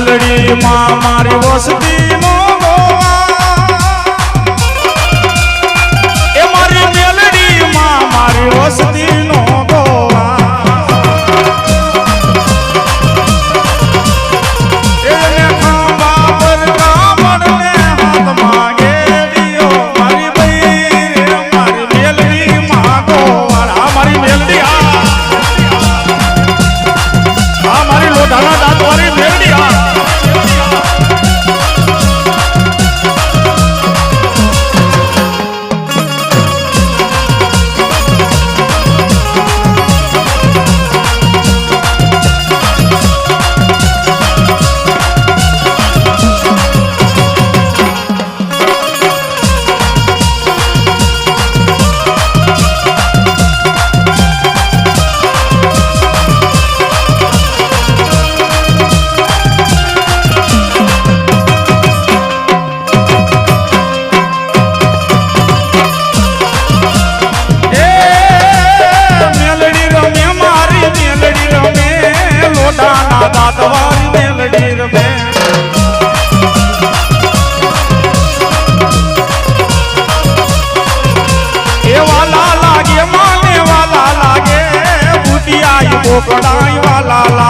આંગલડી માં મારી વસતી What la la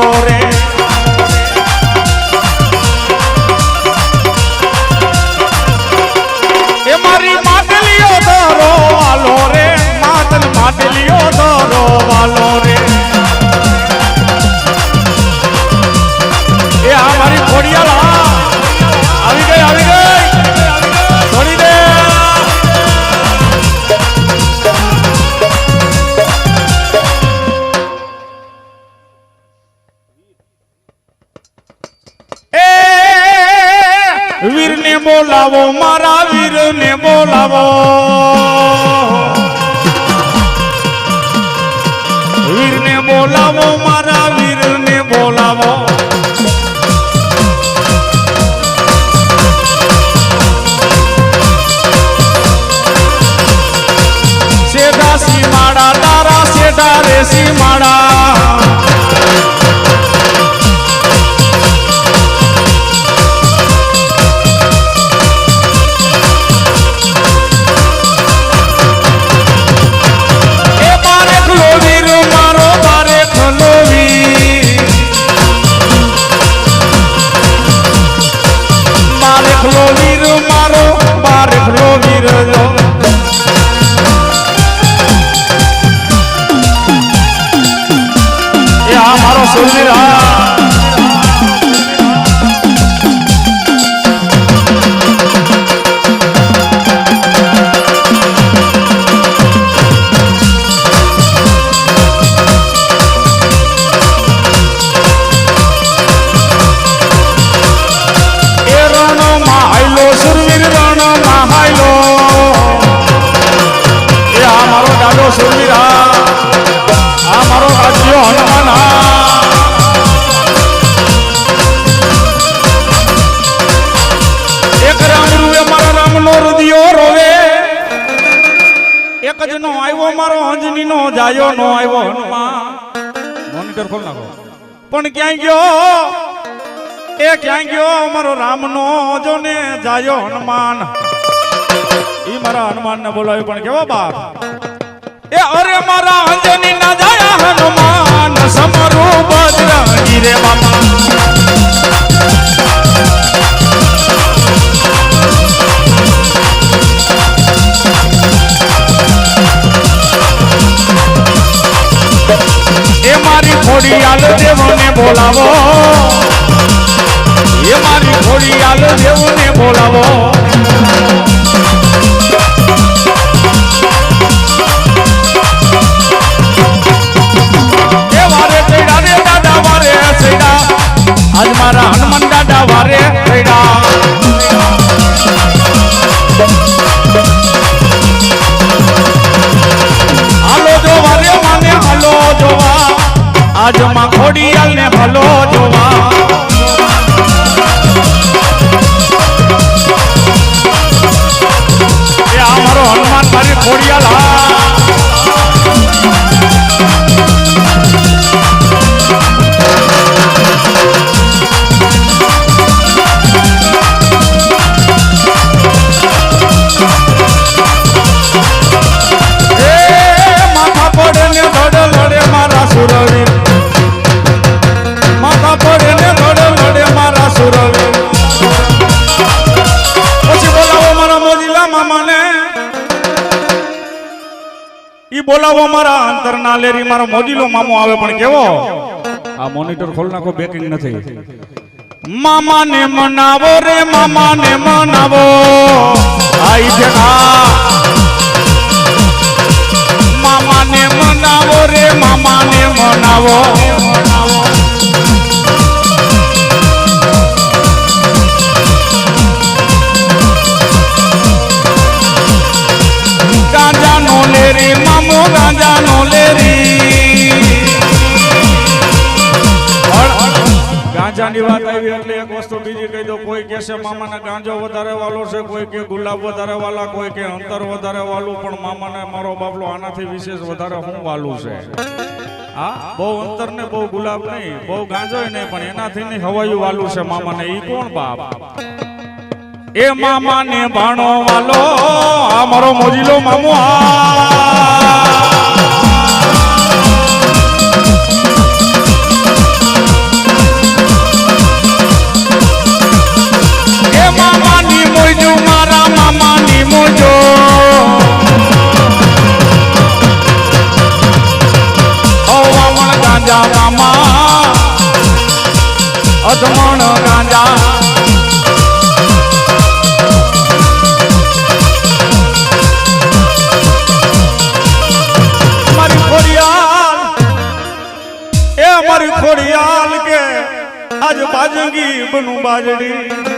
આવો બોલાવો મારા મારો સુરવીર પણ ક્યાં ગયો? એ ક્યાં ગયો? મારો રામનો જો ને જાયો હનુમાન. ઈ મારા હનુમાન ને બોલાવ્યો, પણ કેવો બાપ? એ અરે મારા અંજની ના જાયા હનુમાન, સમરુ બજરંગી રે બાપા એ મારી ખોડી આલ દેવને બોલાવો. એ મારી ખોડી આલ દેવને બોલાવો આજ મારા હનુમાન દાદા વારે ચૈડા મામાને ઈ બોલાવો મારા અંતરના લેરી, મારો મોજીલો મામો આવે પણ કેવો? આ મોનિટર ખોલ નાખો બેકિંગ નથી. મામાને મનાવો રે, મામાને મનાવો. આઈ છે મામા ને મનાવો રે, મામાને મનાવો. છે, મામાને ગાંજો વધારે વાલો છે, કોઈ કે ગુલાબ વધારે વાલા, કોઈ કે અંતર વધારે વાલું, પણ મામાને મારો બાપલો આનાથી વિશેષ વધારે હું વાલું છે. હા, બહુ અંતર ને બહુ ગુલાબ નહીં, બહુ ગાંજો નહીં, પણ એનાથી નહીં હવાયું વાલું છે મામાને, ઈ કોણ બાપ? એ મામાને ભાણો વાલો, આ મારો મોજીલો મામો આ. શકો છો અવામણ ગાંજા મામા અધમણ ગાંજા મારી ખોડિયાલ એ મારી ખોડિયાલ કે આજ બાજંગી બનું બાજડી